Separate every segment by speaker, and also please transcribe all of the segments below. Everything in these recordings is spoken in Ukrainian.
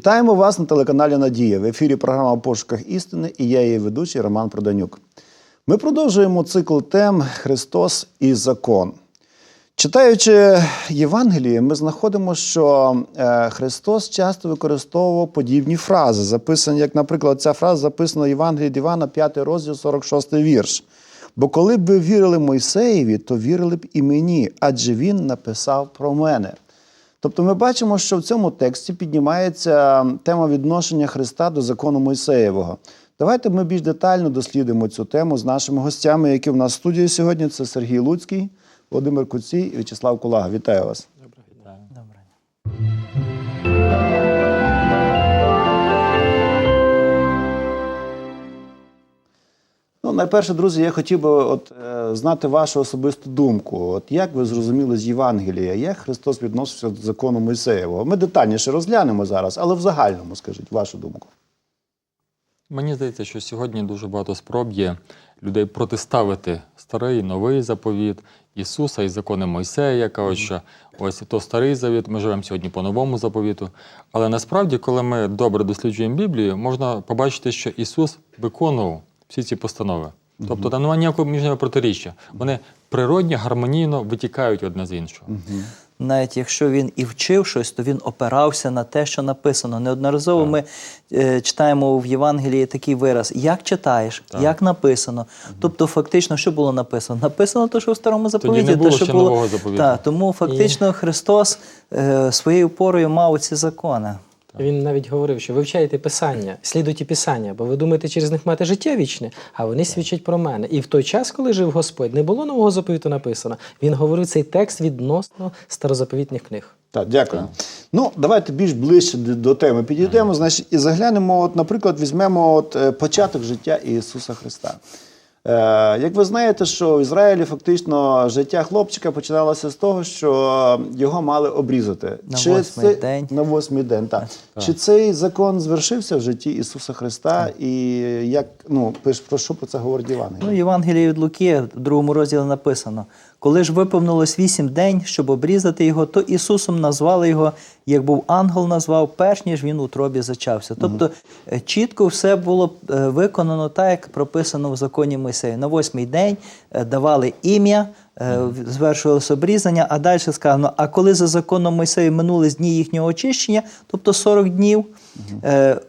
Speaker 1: Вітаємо вас на телеканалі Надія. В ефірі програма пошуках істини і я її ведучий Роман Проданюк. Ми продовжуємо цикл тем Христос і закон. Читаючи Євангеліє, ми знаходимо, що е, Христос часто використовував подібні фрази, записані, як, наприклад, ця фраза записана в Євангелії Івана, 5 розділ, 46 вірш. Бо коли б ви вірили Мойсеєві, то вірили б і мені, адже він написав про мене. Тобто ми бачимо, що в цьому тексті піднімається тема відношення Христа до закону Мойсеєвого. Давайте ми більш детально дослідимо цю тему з нашими гостями, які в нас в студії сьогодні. Це Сергій Луцький, Володимир Куцій і В'ячеслав Кулага. Вітаю вас. Найперше, друзі, я хотів би от, е, знати вашу особисту думку. От як ви зрозуміли з Євангелія, як Христос відносився до закону Мойсеєвого? Ми детальніше розглянемо зараз, але в загальному скажіть вашу думку.
Speaker 2: Мені здається, що сьогодні дуже багато спроб є людей протиставити старий, новий заповіт Ісуса і закони Мойсея, ось що ось то старий завіт. Ми живемо сьогодні по новому заповіту. Але насправді, коли ми добре досліджуємо Біблію, можна побачити, що Ісус виконував всі ці постанови. Тобто там немає ніякого між протиріччя. Вони природні, гармонійно витікають одне з іншого.
Speaker 3: Навіть якщо він і вчив щось, то він опирався на те, що написано. Неодноразово ми е, читаємо в Євангелії такий вираз: як читаєш, як написано. Тобто, фактично, що було написано? Написано те, що в старому заповіті,
Speaker 2: не було
Speaker 3: те, що
Speaker 2: ще
Speaker 3: було
Speaker 2: нового.
Speaker 3: Так, тому фактично Христос е, своєю порою мав ці закони.
Speaker 4: Він навіть говорив, що вивчайте писання, слідуйте писання, бо ви думаєте, через них мати життя вічне, а вони свідчать про мене. І в той час, коли жив Господь, не було нового заповіту написано. Він говорив цей текст відносно старозаповітних книг.
Speaker 1: Так, дякую. Ну, давайте більш ближче до, до теми підійдемо, значить, і заглянемо, от, наприклад, візьмемо от, е, початок життя Ісуса Христа. Е, як ви знаєте, що в Ізраїлі фактично життя хлопчика починалося з того, що його мали обрізати.
Speaker 3: На восьмий
Speaker 1: це,
Speaker 3: день.
Speaker 1: На восьмий день, так. Чи цей закон звершився в житті Ісуса Христа? І як, ну, пиш- про що про це говорить Євангеліє?
Speaker 3: Ну, Євангеліє від Луки в другому розділі написано: коли ж виповнилось вісім день, щоб обрізати його, то Ісусом назвали його, як був ангел назвав, перш ніж він у тробі зачався. Тобто е, чітко все було е, виконано так, як прописано в законі Мойсея. На восьмий день е, давали ім'я. Звершувалося обрізання, а далі сказано: а коли за законом Мойсея минули з дні їхнього очищення, тобто 40 днів, е,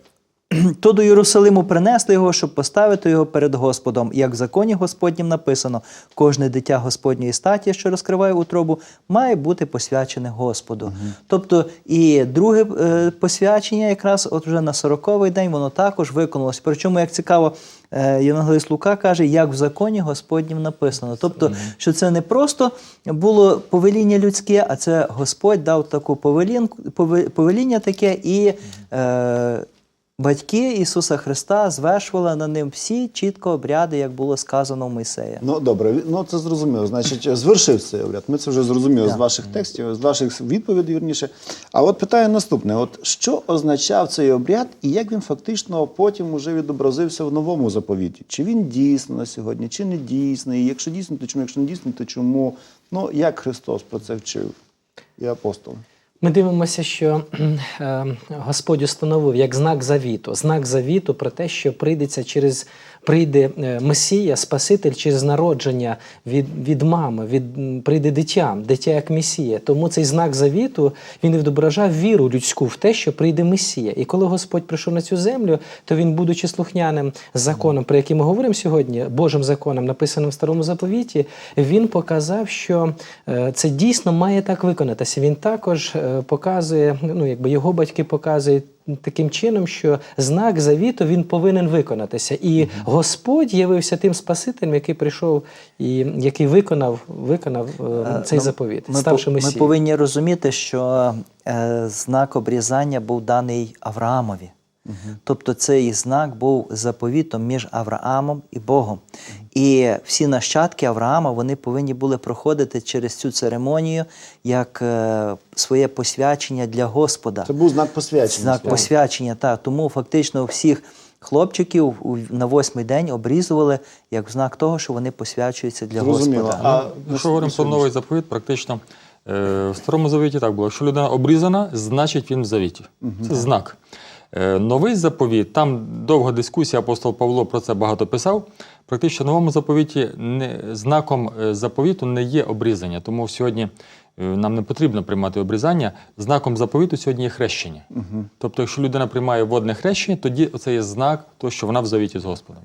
Speaker 3: то до Єрусалиму принесли його, щоб поставити його перед Господом. Як в законі Господнім написано, кожне дитя Господньої статі, що розкриває утробу, має бути посвячене Господу. Тобто і друге е, посвячення, якраз от вже на 40-й день, воно також виконалось. Причому, як цікаво, е, Євангелист Лука каже, як в законі Господнім написано. Тобто, що це не просто було повеління людське, а це Господь дав таку повелінку, повеління таке і. Е, Батьки Ісуса Христа звершували на ним всі чітко обряди, як було сказано в Мойсея.
Speaker 1: Ну добре, ну це зрозуміло. Значить, звершив цей обряд. Ми це вже зрозуміли з ваших текстів, з ваших відповідей, вірніше. А от питаю наступне: от що означав цей обряд, і як він фактично потім уже відобразився в новому заповіті? Чи він дійсно на сьогодні, чи не дійсний? І Якщо дійсно, то чому? Якщо не дійсний, то чому? Ну як Христос про це вчив і апостол?
Speaker 4: Ми дивимося, що е, Господь установив як знак завіту, знак завіту про те, що прийдеться через прийде е, Месія, Спаситель через народження від, від мами, від прийде дитя, дитя як Месія. Тому цей знак завіту він відображав віру людську в те, що прийде Месія. І коли Господь прийшов на цю землю, то він, будучи слухняним законом, про який ми говоримо сьогодні, Божим законом, написаним в старому заповіті, він показав, що е, це дійсно має так виконатися. Він також е, показує, ну якби його батьки показують. Таким чином, що знак завіту він повинен виконатися, і Господь явився тим Спасителем, який прийшов і який виконав, виконав е, цей
Speaker 3: Ну,
Speaker 4: заповіт,
Speaker 3: ми,
Speaker 4: ставши
Speaker 3: по- ми повинні розуміти, що е, знак обрізання був даний Авраамові. Тобто цей знак був заповітом між Авраамом і Богом. І всі нащадки Авраама вони повинні були проходити через цю церемонію як е, своє посвячення для Господа.
Speaker 1: Це був знак посвячення.
Speaker 3: Знак посвячення, так. Тому фактично всіх хлопчиків на восьмий день обрізували як знак того, що вони посвячуються для
Speaker 1: Зрозуміло.
Speaker 3: Господа.
Speaker 1: А
Speaker 2: Якщо говоримо про новий заповіт, практично Е, В Старому Завіті так було. Якщо людина обрізана, значить він в завіті. Це знак. Е, Новий заповіт, там довга дискусія, апостол Павло про це багато писав. Практично в новому заповіті не, знаком е, заповіту не є обрізання. Тому сьогодні нам не потрібно приймати обрізання. Знаком заповіту сьогодні є хрещення. Тобто, якщо людина приймає водне хрещення, тоді це є знак того, що вона в завіті з Господом.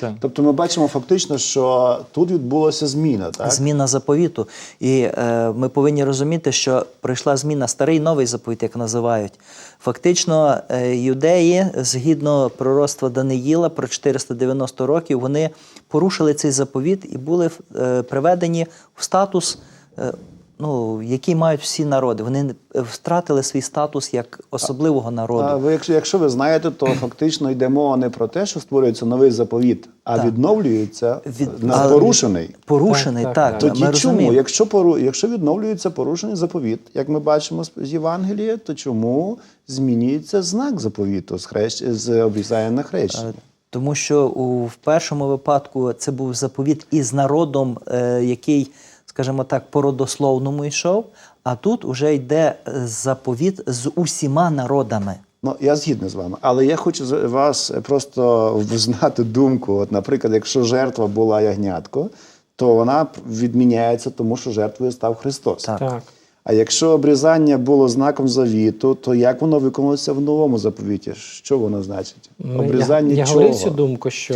Speaker 2: Це
Speaker 1: Тобто ми бачимо фактично, що тут відбулася зміна, так?
Speaker 3: Зміна заповіту. І е, ми повинні розуміти, що прийшла зміна старий новий заповіт, як називають. Фактично, е, юдеї, згідно пророцтва Даниїла про 490 років, вони порушили цей заповіт і були е, приведені в статус. Е, Ну, який мають всі народи, вони е, втратили свій статус як особливого народу.
Speaker 1: А ви, якщо, якщо ви знаєте, то фактично йде мова не про те, що створюється новий заповіт, а
Speaker 3: Так.
Speaker 1: відновлюється
Speaker 3: Від-
Speaker 1: на порушений.
Speaker 3: Порушений,
Speaker 4: Так,
Speaker 3: так.
Speaker 4: так,
Speaker 3: так,
Speaker 1: Тоді
Speaker 3: ми
Speaker 1: чому,
Speaker 3: розуміємо.
Speaker 1: якщо пору, якщо відновлюється порушений заповіт, як ми бачимо з- Євангелія, то чому змінюється знак заповіту з хрещ з обрізання на хрещення?
Speaker 3: Е, Тому що у, в першому випадку це був заповіт із народом, е, який, скажімо так, по родословному йшов, а тут вже йде е, заповіт з усіма народами.
Speaker 1: Ну, я згідний з вами, але я хочу з вас просто знати думку. От, наприклад, якщо жертва була ягнятко, то вона відміняється, тому що жертвою став Христос.
Speaker 3: Так.
Speaker 4: Так.
Speaker 1: А якщо обрізання було знаком завіту, то як воно виконується в новому заповіті? Що воно значить?
Speaker 4: Ми-
Speaker 1: Обрізання
Speaker 4: я, я
Speaker 1: чого?
Speaker 4: говорив цю думку, що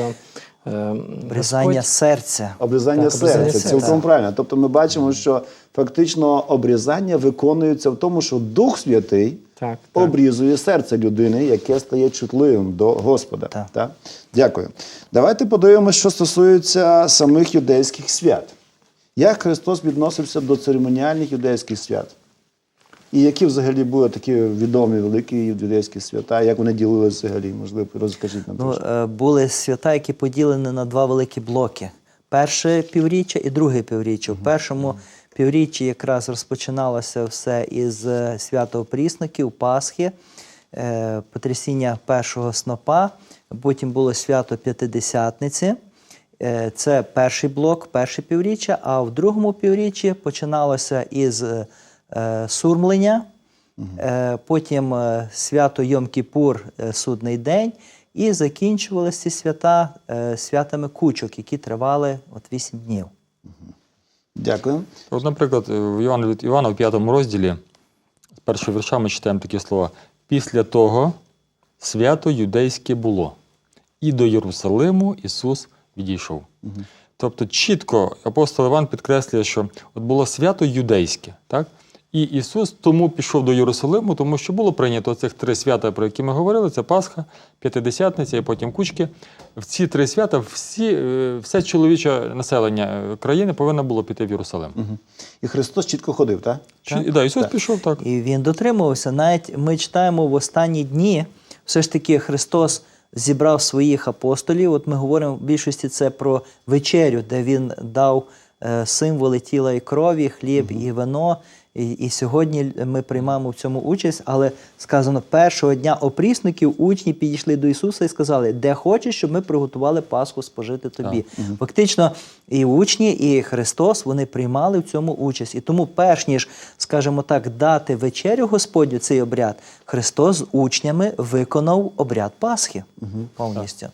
Speaker 3: Обрізання
Speaker 4: Господь-
Speaker 3: серця.
Speaker 1: Обрізання
Speaker 4: Так,
Speaker 1: серця,
Speaker 4: обрізання серця.
Speaker 1: цілком правильно. Тобто ми бачимо, що фактично обрізання виконується в тому, що Дух Святий
Speaker 4: Так, так.
Speaker 1: обрізує серце людини, яке стає чутливим до Господа.
Speaker 3: Так.
Speaker 1: Так? Дякую. Давайте подивимося, що стосується самих юдейських свят. Як Христос відносився до церемоніальних юдейських свят? І які взагалі були такі відомі великі юдейські свята, як вони ділилися взагалі? Можливо, розкажіть нам
Speaker 3: Ну, е, були свята, які поділені на два великі блоки: перше півріччя і друге півріччя. В першому півріччі якраз розпочиналося все із е, свято опрісників, Пасхи, е, потрясіння першого снопа, потім було свято П'ятидесятниці. Це перший блок, перше півріччя, а в другому півріччі починалося із сурмлення, е, потім е, свято Йом-Кіпур, е, судний день, і закінчувалися ці свята е, святами кучок, які тривали от 8 днів.
Speaker 1: Дякую.
Speaker 2: От, наприклад, в Івана від Івана в п'ятому розділі з першого вірша ми читаємо такі слова: після того свято юдейське було, і до Єрусалиму Ісус відійшов. Тобто, чітко апостол Іван підкреслює, що от було свято юдейське, так? І Ісус тому пішов до Єрусалиму, тому що було прийнято цих три свята, про які ми говорили: це Пасха, П'ятидесятниця і потім кучки. В ці три свята всі, е, все чоловіче населення е, країни повинно було піти в Єрусалим.
Speaker 1: Мгм. І Христос чітко ходив, так?
Speaker 2: Чи, да, Ісус пішов так.
Speaker 3: І він дотримувався. Навіть ми читаємо в останні дні, все ж таки Христос зібрав своїх апостолів. От ми говоримо в більшості це про вечерю, де він дав е, символи тіла і крові, хліб і вино. І, і сьогодні ми приймаємо в цьому участь, але сказано, першого дня опрісників учні підійшли до Ісуса і сказали, де хочеш, щоб ми приготували Пасху спожити тобі. Фактично, і учні, і Христос вони приймали в цьому участь. І тому, перш ніж, скажімо так, дати вечерю Господню цей обряд, Христос з учнями виконав обряд Пасхи повністю.
Speaker 1: Так.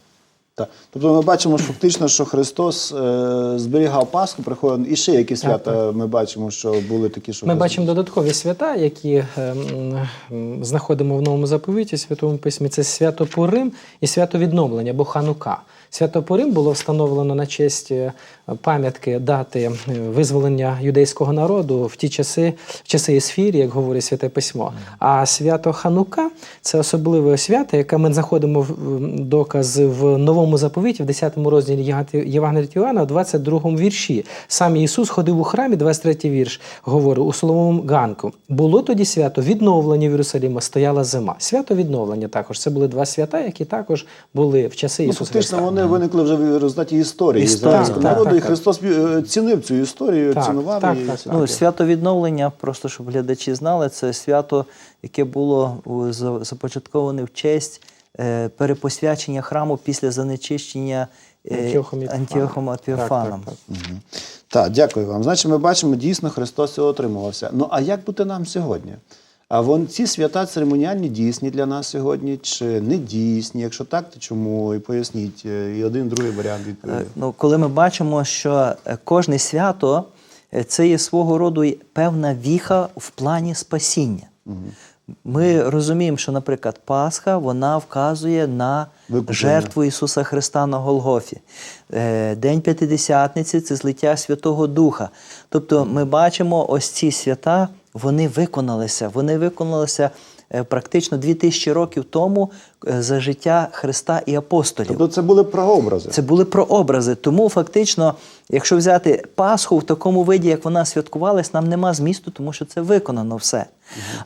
Speaker 1: Тобто ми бачимо що фактично, що Христос е, зберігав Пасху, приходив, і ще які свята ми бачимо, що були такі, що
Speaker 4: Ми бачимо додаткові свята, які е, е, знаходимо в новому заповіті, Святому Письмі. Це свято Пурим і свято відновлення бо Ханука. Свято Пурим було встановлено на честь е, пам'ятки дати е, визволення юдейського народу в ті часи, в часи Ісфірі, як говорить Святе Письмо. А свято Ханука це особливе свято, яке ми знаходимо в доказ в новому заповіті, в 10 розділі Євангелія Іоанна, в 22 вірші. Сам Ісус ходив у храмі, 23 вірш, говорить у Соломому ганку. Було тоді свято відновлення в Єрусалима, стояла зима. Свято відновлення також. Це були два свята, які також були в часи
Speaker 1: Ну,
Speaker 4: Ісуса
Speaker 1: фактично
Speaker 4: Христа.
Speaker 1: Вони виникли вже в результаті історії ізраїльського народу,
Speaker 4: так,
Speaker 1: і. Христос е, цінив цю історію,
Speaker 4: Так,
Speaker 1: цінував
Speaker 4: так,
Speaker 1: її.
Speaker 4: так,
Speaker 1: Все
Speaker 3: Ну, свято відновлення, просто щоб глядачі знали, це свято, яке було за- започатковане в честь е, перепосвячення храму після занечищення е,
Speaker 4: Антіохом Так, так, так.
Speaker 1: Так, дякую вам. Значить, ми бачимо, дійсно Христос цього отримувався. Ну а як бути нам сьогодні? А вон ці свята церемоніальні дійсні для нас сьогодні чи не дійсні? Якщо так, то чому? І поясніть е, і один, і другий варіант відповіді.
Speaker 3: Е, Ну, коли ми бачимо, що е, кожне свято це є свого роду певна віха в плані спасіння. Ми розуміємо, що, наприклад, Пасха вона вказує на
Speaker 1: Викуплення.
Speaker 3: жертву Ісуса Христа на Голгофі. День П'ятидесятниці це злиття Святого Духа. Тобто ми бачимо ось ці свята, вони виконалися. Вони виконалися е, практично 2000 років тому е, за життя Христа і апостолів.
Speaker 1: Тобто це були прообрази.
Speaker 3: Це були прообрази. Тому фактично, якщо взяти Пасху в такому виді, як вона святкувалась, нам нема змісту, тому що це виконано все.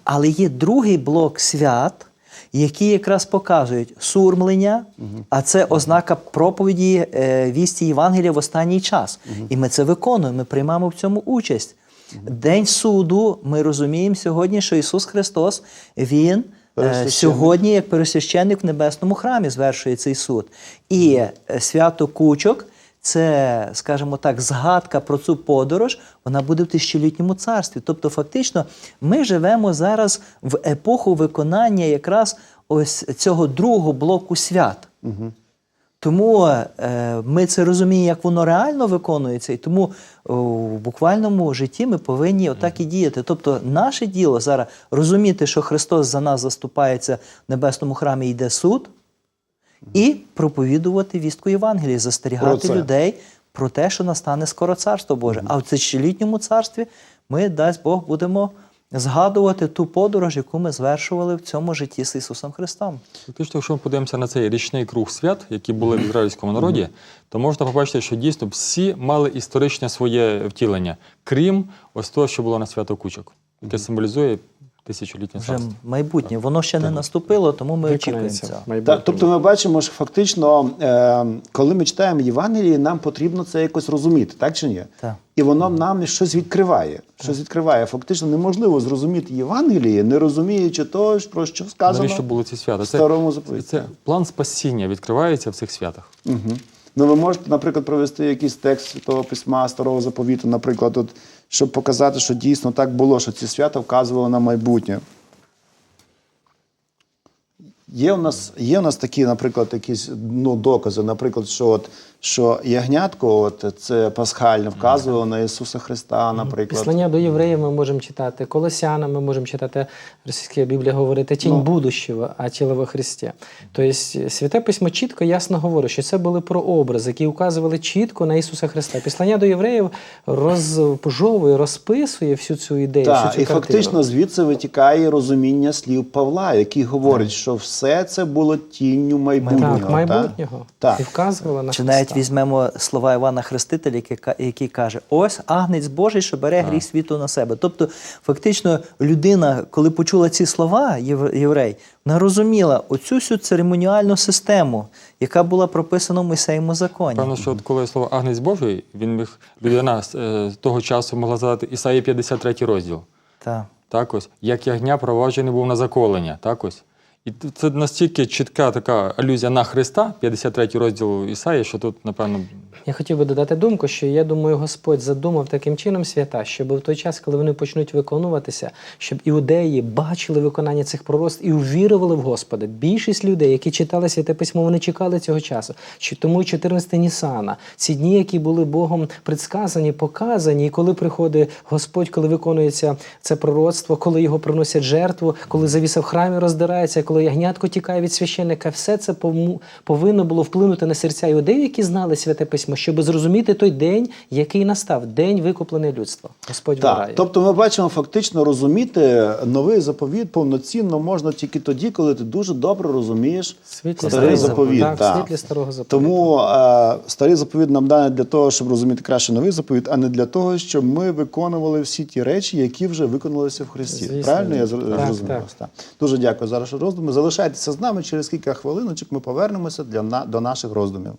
Speaker 3: Але є другий блок свят, які якраз показують сурмлення, а це ознака проповіді е, вісті Євангелія в останній час. І ми це виконуємо, ми приймаємо в цьому участь. День суду, ми розуміємо сьогодні, що Ісус Христос, Він е, сьогодні, як пересвященник в небесному храмі, звершує цей суд. І е, свято кучок. Це, скажімо так, згадка про цю подорож, вона буде в тисячолітньому царстві. Тобто, фактично, ми живемо зараз в епоху виконання якраз ось цього другого блоку свят. Тому е, ми це розуміємо, як воно реально виконується, і тому в буквальному житті ми повинні отак і діяти. Тобто, наше діло зараз розуміти, що Христос за нас заступається в небесному храмі, йде суд, і проповідувати вістку Євангелії, застерігати
Speaker 1: Про
Speaker 3: людей про те, що настане скоро царство Боже. А в тисячолітньому царстві ми, дасть Бог, будемо згадувати ту подорож, яку ми звершували в цьому житті з Ісусом Христом.
Speaker 2: Фактично, якщо ми подивимося на цей річний круг свят, які були в ізраїльському народі, то можна побачити, що дійсно всі мали історичне своє втілення, крім ось того, що було на свято кучок, яке символізує тисячолітнє
Speaker 3: Вже
Speaker 2: царство.
Speaker 3: майбутнє. Воно ще не наступило, тому ми очікуємо цього.
Speaker 1: Так, тобто ми бачимо, що фактично, е, коли ми читаємо Євангеліє, нам потрібно це якось розуміти, так чи ні?
Speaker 3: Так.
Speaker 1: І воно нам щось відкриває. Щось відкриває. Фактично неможливо зрозуміти Євангеліє, не розуміючи того, про що сказано
Speaker 2: Навіщо були ці свята?
Speaker 1: в старому заповіті.
Speaker 2: це план спасіння відкривається в цих святах.
Speaker 1: Угу. Ну, ви можете, наприклад, провести якийсь текст Святого Письма, Старого заповіту, наприклад, от, щоб показати, що дійсно так було, що ці свята вказували на майбутнє. Є у нас, є у нас такі, наприклад, якісь ну, докази, наприклад, що, от, що ягнятко, от, це пасхальне, вказувало на Ісуса Христа, наприклад.
Speaker 4: Післання до євреїв ми можемо читати, Колосяна ми можемо читати, російська Біблія говорить, тінь
Speaker 1: Ну.
Speaker 4: будущого, а тіло во Христі. Тобто Святе Письмо чітко, ясно говорить, що це були прообрази, які указували чітко на Ісуса Христа. Післання до євреїв розпожовує, розписує всю цю ідею.
Speaker 1: Так,
Speaker 4: всю цю
Speaker 1: і
Speaker 4: картину.
Speaker 1: фактично звідси витікає розуміння слів Павла, який говорить, що все це було тінню майбутнього.
Speaker 4: Так, майбутнього.
Speaker 1: Так.
Speaker 4: І вказувала на
Speaker 3: Чи
Speaker 4: Христа.
Speaker 3: Навіть візьмемо слова Івана Хрестителя, який, який каже: ось агнець Божий, що бере гріх світу на себе. Тобто, фактично, людина, коли почула ці слова, єврей, вона розуміла оцю всю церемоніальну систему, яка була прописана в Мойсеєму законі.
Speaker 2: Певно, що от коли слово Агнець Божий, він міг людина з е, того часу могла задати Ісаї 53 розділ.
Speaker 3: Так.
Speaker 2: Так ось, як ягня проваджений був на заколення. Так ось. І це настільки чітка така алюзія на Христа, 53 розділ Ісаї, що тут, напевно,
Speaker 4: Я хотів би додати думку, що я думаю, Господь задумав таким чином свята, щоб в той час, коли вони почнуть виконуватися, щоб іудеї бачили виконання цих пророцтв і увірували в Господа. Більшість людей, які читали святе письмо, вони чекали цього часу. Тому і 14 Нісана, ці дні, які були Богом предсказані, показані, і коли приходить Господь, коли виконується це пророцтво, коли його приносять жертву, коли завіса в храмі роздирається, коли ягнятко тікає від священника, все це повинно було вплинути на серця іудеїв, які знали святе письмо, щоб зрозуміти той день, який настав, день викуплене людства. Господь
Speaker 1: Так,
Speaker 4: вирає.
Speaker 1: тобто ми бачимо, фактично розуміти новий заповіт повноцінно можна тільки тоді, коли ти дуже добре розумієш
Speaker 4: Світлі
Speaker 1: старий заповіт.
Speaker 4: Так,
Speaker 1: так.
Speaker 4: світлі старого заповіту.
Speaker 1: Тому е, старий заповіт нам даний для того, щоб розуміти краще новий заповіт, а не для того, щоб ми виконували всі ті речі, які вже виконалися в Христі.
Speaker 4: Звісно.
Speaker 1: Правильно я зрозумів
Speaker 4: так.
Speaker 1: Так. Дуже дякую за ваші роздуми. Залишайтеся з нами. Через кілька хвилиночок ми повернемося для до наших роздумів.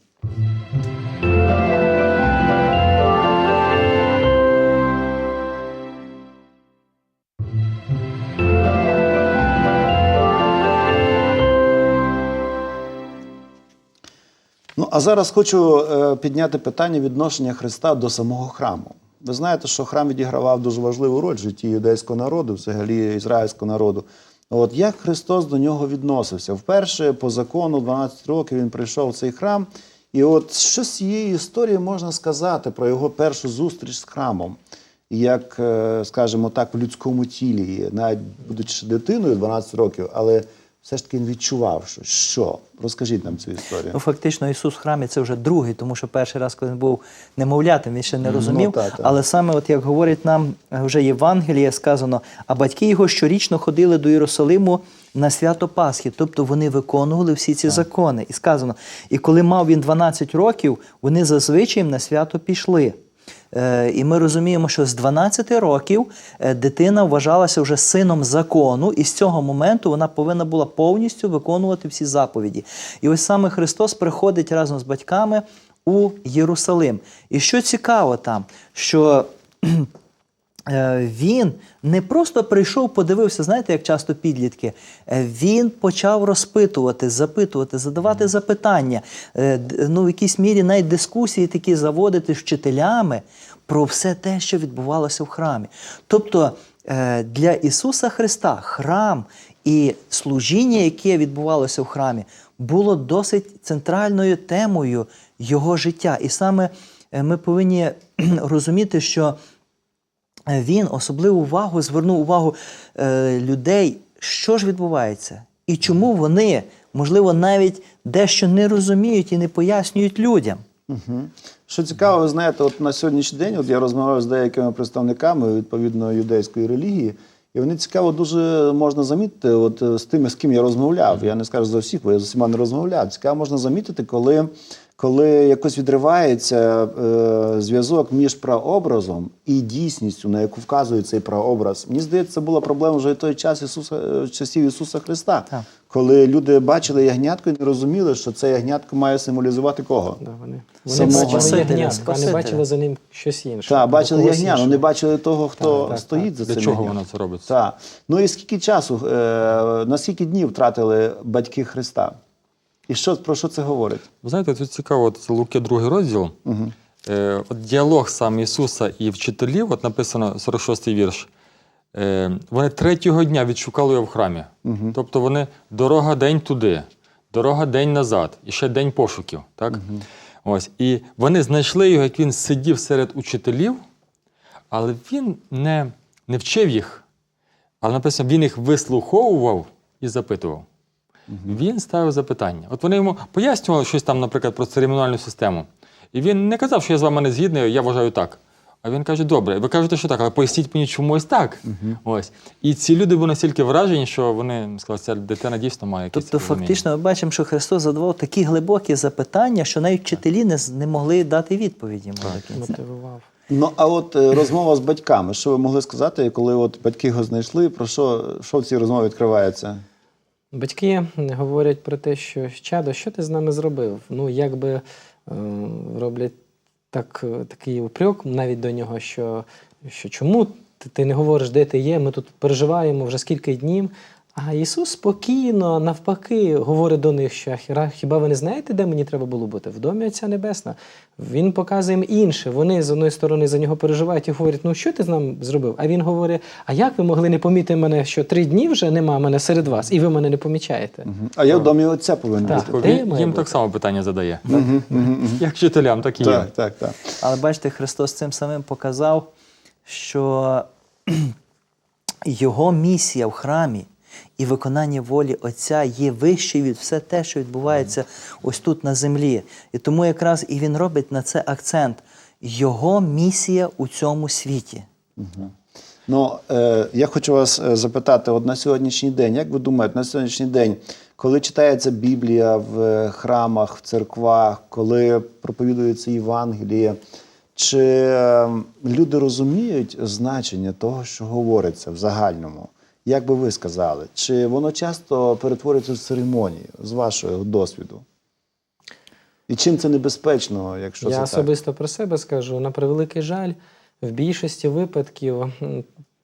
Speaker 1: Ну а зараз хочу е, підняти питання відношення Христа до самого храму. Ви знаєте, що храм відігравав дуже важливу роль в житті юдейського народу, взагалі ізраїльського народу. От як Христос до нього відносився? Вперше по закону 12 років він прийшов в цей храм. І от що з цієї історії можна сказати про його першу зустріч з храмом, як, е, скажімо так, в людському тілі, навіть будучи дитиною 12 років, але все ж таки він відчував щось. Що? Розкажіть нам цю історію.
Speaker 3: Ну, фактично, Ісус в храмі це вже другий, тому що перший раз, коли він був немовлятим, він ще не розумів.
Speaker 1: та, та.
Speaker 3: Але саме, от як говорить нам вже Євангеліє, сказано, а батьки його щорічно ходили до Єрусалиму на свято Пасхи, тобто вони виконували всі ці закони. І сказано, і коли мав він 12 років, вони зазвичай на свято пішли. Е, І ми розуміємо, що з 12 років е, дитина вважалася вже сином закону, і з цього моменту вона повинна була повністю виконувати всі заповіді. І ось саме Христос приходить разом з батьками у Єрусалим. І що цікаво там, що він не просто прийшов, подивився, знаєте, як часто підлітки. Е, Він почав розпитувати, запитувати, задавати запитання, е, ну, в якійсь мірі навіть дискусії такі заводити з вчителями про все те, що відбувалося в храмі. Тобто е, для Ісуса Христа храм і служіння, яке відбувалося в храмі, було досить центральною темою його життя. І саме е, ми повинні розуміти, що він особливу увагу звернув увагу е, людей, що ж відбувається, і чому вони, можливо, навіть дещо не розуміють і не пояснюють людям.
Speaker 1: Угу. Що цікаво, ви знаєте, от на сьогоднішній день от я розмовляв з деякими представниками відповідно юдейської релігії, і вони цікаво дуже можна замітити, от е, з тими, з ким я розмовляв. Я не скажу за всіх, бо я з усіма не розмовляв. Цікаво можна замітити, коли, коли якось відривається е, зв'язок між прообразом і дійсністю, на яку вказує цей прообраз. Мені здається, це була проблема вже і той час Ісуса, е, часів Ісуса Христа,
Speaker 3: Так.
Speaker 1: коли люди бачили ягнятко і не розуміли, що це ягнятко має символізувати кого?
Speaker 4: Да, вони вони бачили
Speaker 3: Спасителя,
Speaker 4: ягнят, а не бачили за ним щось інше.
Speaker 1: Так, бачили ягня, але не бачили того, хто
Speaker 4: Так, так,
Speaker 1: стоїть за
Speaker 2: Для
Speaker 1: цим
Speaker 2: чого воно це робиться?
Speaker 1: Так. Ну і скільки часу, е, на скільки днів втратили батьки Христа? І що, про що це говорить?
Speaker 2: Ви знаєте, тут цікаво, це Луки, другий розділ. Е, от діалог сам Ісуса і вчителів, от написано 46-й вірш. Е, вони третього дня відшукали його в храмі. Тобто вони дорога день туди, дорога день назад, і ще день пошуків. Так? Ось. І вони знайшли його, як він сидів серед учителів, але він не, не вчив їх. Але написано, він їх вислуховував і запитував. Він ставив запитання. От вони йому пояснювали щось там, наприклад, про церемоніальну систему. І він не казав, що я з вами не згідний, я вважаю так. А він каже: добре, ви кажете, що так, але поясніть мені чомусь так. Ось. І ці люди були настільки вражені, що вони сказали, ця дитина дійсно має якісь.
Speaker 3: Тобто,
Speaker 2: розуміння.
Speaker 3: фактично, ми бачимо, що Христос задавав такі глибокі запитання, що навіть вчителі не, з- не могли дати відповіді. йому до кінця.
Speaker 4: мотивував.
Speaker 1: Ну, а от е, розмова з батьками, що ви могли сказати, коли от батьки його знайшли, про що, що в цій розмові відкривається?
Speaker 4: Батьки говорять про те, що чадо, що ти з нами зробив? Ну, якби е, роблять так, такий упрек навіть до нього, що, що чому ти, ти не говориш, де ти є? Ми тут переживаємо вже скільки днів. А Ісус спокійно, навпаки, говорить до них, що хіба ви не знаєте, де мені треба було бути? В домі Отця Небесна. Він показує їм інше. Вони з одної сторони за нього переживають і говорять, ну що ти з нами зробив? А він говорить: а як ви могли не помітити мене, що три дні вже нема мене серед вас, і ви мене не помічаєте?
Speaker 1: А я в домі отця повинен
Speaker 4: Так.
Speaker 1: бути.
Speaker 2: Він, їм
Speaker 4: бути?
Speaker 2: так само питання задає. Як вчителям, так і їм.
Speaker 1: Так, так, так.
Speaker 3: Але бачите, Христос цим самим показав, що його місія в храмі і виконання волі Отця є вищою від все те, що відбувається ось тут на землі. І тому якраз і він робить на це акцент. Його місія у цьому світі.
Speaker 1: Ну, е, я хочу вас е, запитати, от на сьогоднішній день, як ви думаєте, на сьогоднішній день, коли читається Біблія в е, храмах, в церквах, коли проповідується Євангеліє, чи е, люди розуміють значення того, що говориться в загальному? Як би ви сказали? Чи воно часто перетворюється в церемонію з вашого досвіду? І чим це небезпечно, якщо
Speaker 4: Я
Speaker 1: це
Speaker 4: особисто про себе скажу, на превеликий жаль, в більшості випадків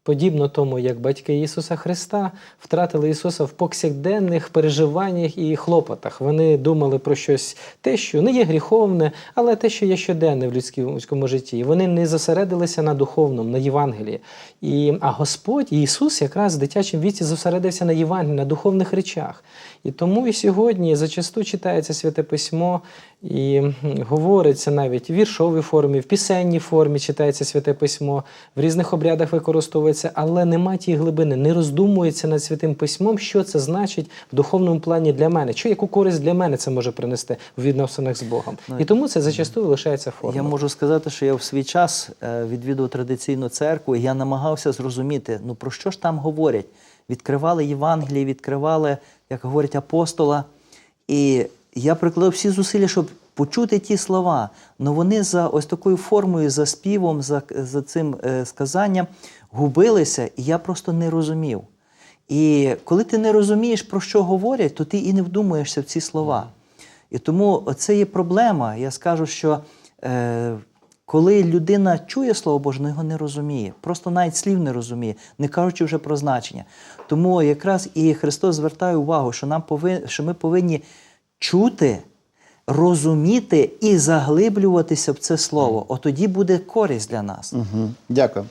Speaker 4: подібно тому, як батьки Ісуса Христа втратили Ісуса в повсякденних переживаннях і хлопотах. Вони думали про щось те, що не є гріховне, але те, що є щоденне в людському житті. Вони не зосередилися на духовному, на Євангелії. І, а Господь Ісус якраз в дитячому віці зосередився на Євангелії, на духовних речах. І тому і сьогодні зачасту читається Святе Письмо і говориться навіть в віршовій формі, в пісенній формі читається Святе Письмо, в різних обрядах використовується, але нема тієї глибини, не роздумується над Святим Письмом, що це значить в духовному плані для мене, що яку користь для мене це може принести в відносинах з Богом. І тому це зачасту лишається формою.
Speaker 3: Я можу сказати, що я в свій час е, відвідував традиційну церкву, і я намагався зрозуміти, ну про що ж там говорять. Відкривали Євангелії, відкривали, як говорять, апостола. І я прикладав всі зусилля, щоб почути ті слова. але вони за ось такою формою, за співом, за, за цим е, сказанням губилися, і я просто не розумів. І коли ти не розумієш, про що говорять, то ти і не вдумуєшся в ці слова. І тому це є проблема. Я скажу, що е, коли людина чує Слово Боже, але його не розуміє, просто навіть слів не розуміє, не кажучи вже про значення. Тому якраз і Христос звертає увагу, що, нам повин, що ми повинні чути, розуміти і заглиблюватися в це слово. От тоді буде користь для нас.
Speaker 1: Угу. Дякую.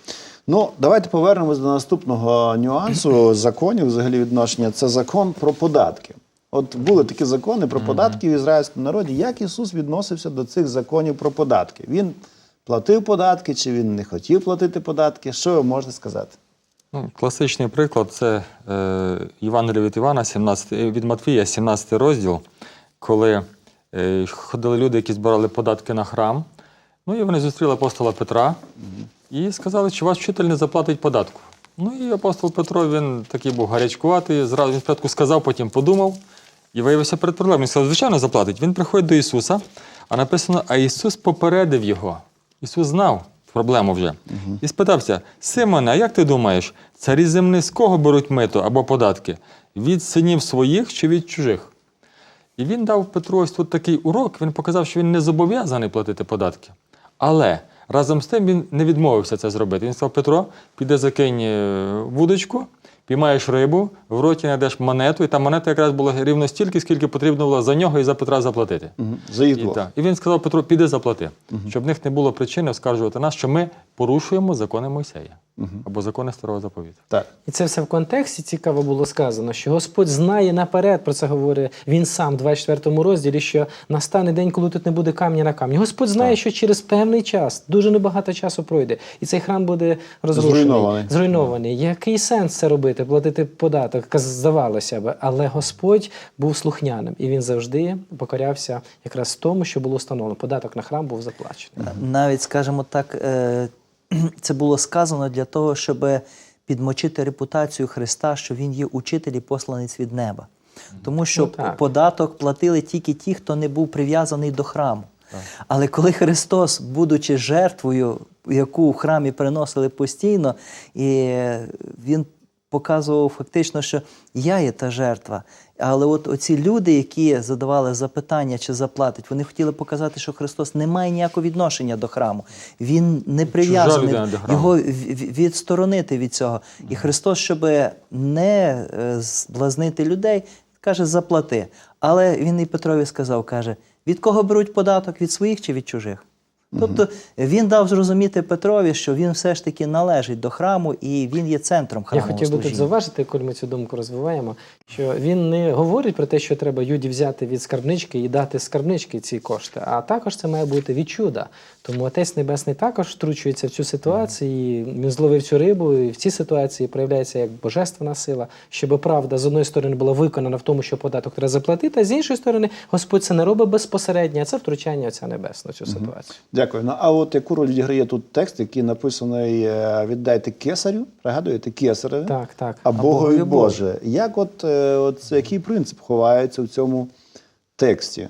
Speaker 1: Ну, давайте повернемось до наступного нюансу законів, взагалі відношення. Це закон про податки. От були такі закони про податки в ізраїльському народі. Як Ісус відносився до цих законів про податки? Він платив податки чи він не хотів платити податки? Що ви можете сказати?
Speaker 2: Ну, класичний приклад це е, Євангелія від Івана, 17, е, від Матвія, 17 розділ, коли ходили люди, які збирали податки на храм. Ну і вони зустріли апостола Петра і сказали, чи ваш вчитель не заплатить податку. Ну і апостол Петро він такий був гарячкуватий, зразу він спочатку сказав, потім подумав і виявився перед проблемою. Він сказав, звичайно, заплатить. Він приходить до Ісуса, а написано, а Ісус попередив його. Ісус знав проблему вже. І спитався: Симоне, а як ти думаєш, царі земні з кого беруть мито або податки? Від синів своїх чи від чужих? І він дав Петру ось тут такий урок, він показав, що він не зобов'язаний платити податки. Але разом з тим він не відмовився це зробити. Він сказав: Петро, піди закинь е, вудочку, піймаєш рибу, в роті знайдеш монету, і та монета якраз була рівно стільки, скільки потрібно було за нього і за Петра заплатити.
Speaker 1: Угу. За їх
Speaker 2: І,
Speaker 1: двох.
Speaker 2: так. і він сказав Петру, піди заплати, щоб в них не було причини оскаржувати нас, що ми порушуємо закони Мойсея або закони старого заповіту.
Speaker 1: Так.
Speaker 4: І це все в контексті цікаво було сказано, що Господь знає наперед, про це говорить він сам в 24 розділі, що настане день, коли тут не буде камня на камні. Господь знає, що через певний час, дуже небагато часу пройде, і цей храм буде розрушений,
Speaker 1: Зруйнований.
Speaker 4: зруйнований. Який сенс це робити, платити податок? Здавалося б, але Господь був слухняним, і він завжди покорявся якраз тому, що було встановлено. Податок на храм був заплачений.
Speaker 3: Навіть, скажімо так, е, це було сказано для того, щоб підмочити репутацію Христа, що Він є учитель і посланець від неба. Тому що
Speaker 4: Ну,
Speaker 3: податок платили тільки ті, хто не був прив'язаний до храму. Але коли Христос, будучи жертвою, яку в храмі приносили постійно, і Він показував фактично, що я є та жертва. Але от оці люди, які задавали запитання, чи заплатить, вони хотіли показати, що Христос не має ніякого відношення до храму. Він не прив'язаний його відсторонити від цього. І Христос, щоб не е, зблазнити людей, каже, заплати. Але він і Петрові сказав, каже, від кого беруть податок? Від своїх чи від чужих? Тобто він дав зрозуміти Петрові, що він все ж таки належить до храму і він є центром
Speaker 4: Я хотів би тут зауважити, коли ми цю думку розвиваємо, що він не говорить про те, що треба юді взяти від скарбнички і дати скарбнички ці кошти, а також це має бути від чуда. Тому Отець Небесний також втручується в цю ситуацію. і Він зловив цю рибу, і в цій ситуації проявляється як божественна сила, щоб правда з одної сторони була виконана в тому, що податок треба заплатити, а з іншої сторони, Господь це не робить безпосередньо, а це втручання Отця Небесного в цю ситуацію.
Speaker 1: Дякую. Ну, а от яку роль відіграє тут текст, який написаний е, віддайте кесарю, пригадуєте, кесареві,
Speaker 4: Так, так.
Speaker 1: а Богові
Speaker 3: Боже.
Speaker 1: Боже. Як от, е, от який принцип ховається в цьому тексті?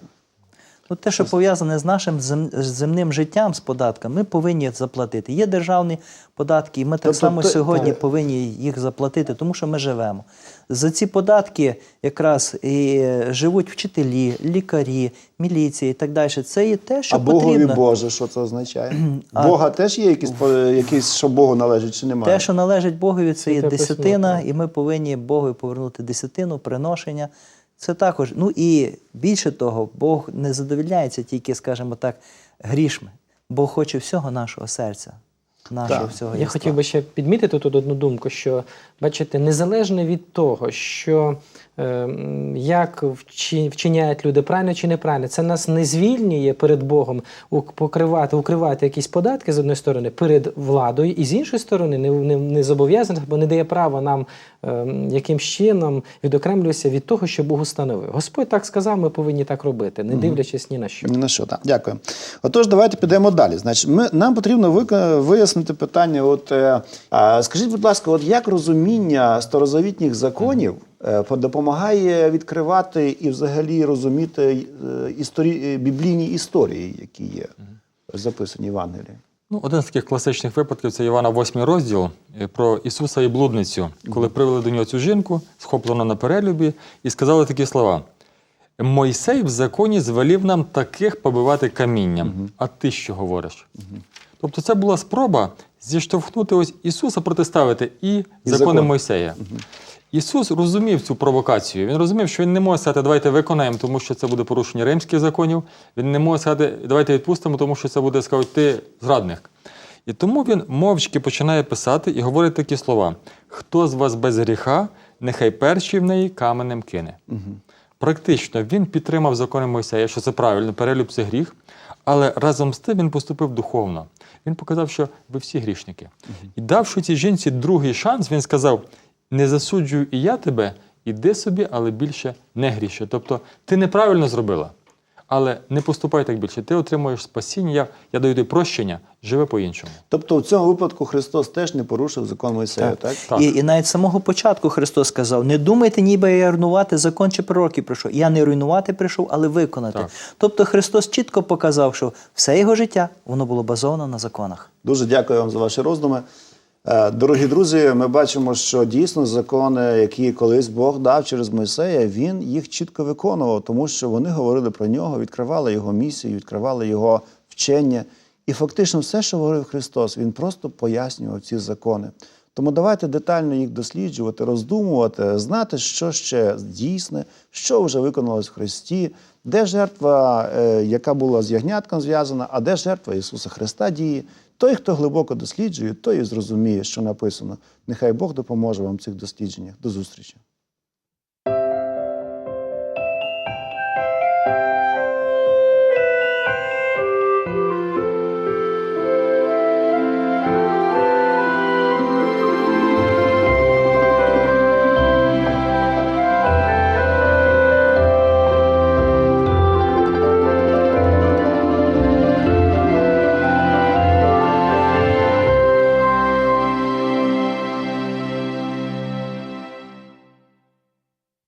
Speaker 3: Ну, те, що пов'язане з нашим зем- з земним життям, з податками, ми повинні заплатити. Є державні податки, і ми так
Speaker 1: Тобто
Speaker 3: само сьогодні повинні їх заплатити, тому що ми живемо. За ці податки якраз і е, живуть вчителі, лікарі, міліції і так далі. Це є те, що
Speaker 1: а Богові. Боже, що це означає? Бога теж є якісь, якісь, що Богу належить, чи немає?
Speaker 3: Те, що належить Богові, це є десятина, і ми повинні Богові повернути десятину, приношення. Це також. Ну і більше того, Бог не задовільняється тільки, скажімо так, грішми. Бог хоче всього нашого серця, нашого
Speaker 1: Так.
Speaker 3: всього
Speaker 4: Я
Speaker 3: єства.
Speaker 4: хотів би ще підмітити тут одну думку, що бачите, незалежно від того, що як вчиняють люди правильно чи неправильно, це нас не звільнює перед Богом покривати, укривати якісь податки з одної сторони перед владою, і з іншої сторони не, не, не зобов'язаних, бо не дає права нам е, яким чином відокремлюватися від того, що Бог установив. Господь так сказав, ми повинні так робити, не дивлячись ні на що.
Speaker 1: Ні на що, так. Дякую. Отож, давайте підемо далі. Значить, ми, нам потрібно вияснити питання. От, е, а, скажіть, будь ласка, от як розуміння старозавітніх законів е, допомагає відкривати і взагалі розуміти е, історі, е, біблійні історії, які є записані в Євангелії?
Speaker 2: Ну, один з таких класичних випадків це Івана 8 розділ е, про Ісуса і блудницю, коли привели до нього цю жінку, схоплену на перелюбі, і сказали такі слова: Мойсей в законі звелів нам таких побивати камінням. А ти що говориш? Тобто це була спроба зіштовхнути ось Ісуса протиставити і,
Speaker 1: І
Speaker 2: закони
Speaker 1: закон.
Speaker 2: Мойсея. Ісус розумів цю провокацію. Він розумів, що він не може сказати, давайте виконаємо, тому що це буде порушення римських законів. Він не може сказати, давайте відпустимо, тому що це буде сказати, ти зрадник. І тому він мовчки починає писати і говорить такі слова: хто з вас без гріха, нехай перший в неї каменем кине. Практично він підтримав закони Мойсея, що це правильно, перелюб це гріх, але разом з тим він поступив духовно. Він показав, що ви всі грішники. І давши цій жінці другий шанс, він сказав: не засуджую і я тебе, іди собі, але більше не гріши. Тобто ти неправильно зробила, але не поступай так більше. Ти отримуєш спасіння, я, я даю тобі прощення, живи по-іншому.
Speaker 1: Тобто в цьому випадку Христос теж не порушив закон Мойсея, так?
Speaker 2: Так.
Speaker 3: І, і навіть з самого початку Христос сказав: не думайте, ніби я руйнувати закон чи пророків прийшов. Я не руйнувати прийшов, але виконати.
Speaker 2: Так.
Speaker 3: Тобто Христос чітко показав, що все його життя воно було базовано на законах.
Speaker 1: Дуже дякую вам за ваші роздуми. Е, Дорогі друзі, ми бачимо, що дійсно закони, які колись Бог дав через Мойсея, він їх чітко виконував, тому що вони говорили про нього, відкривали його місію, відкривали його вчення. І фактично все, що говорив Христос, він просто пояснював ці закони. Тому давайте детально їх досліджувати, роздумувати, знати, що ще дійсне, що вже виконалось в Христі, де жертва, е, яка була з ягнятком зв'язана, а де жертва Ісуса Христа діє. Той, хто глибоко досліджує, той і зрозуміє, що написано. Нехай Бог допоможе вам в цих дослідженнях. До зустрічі.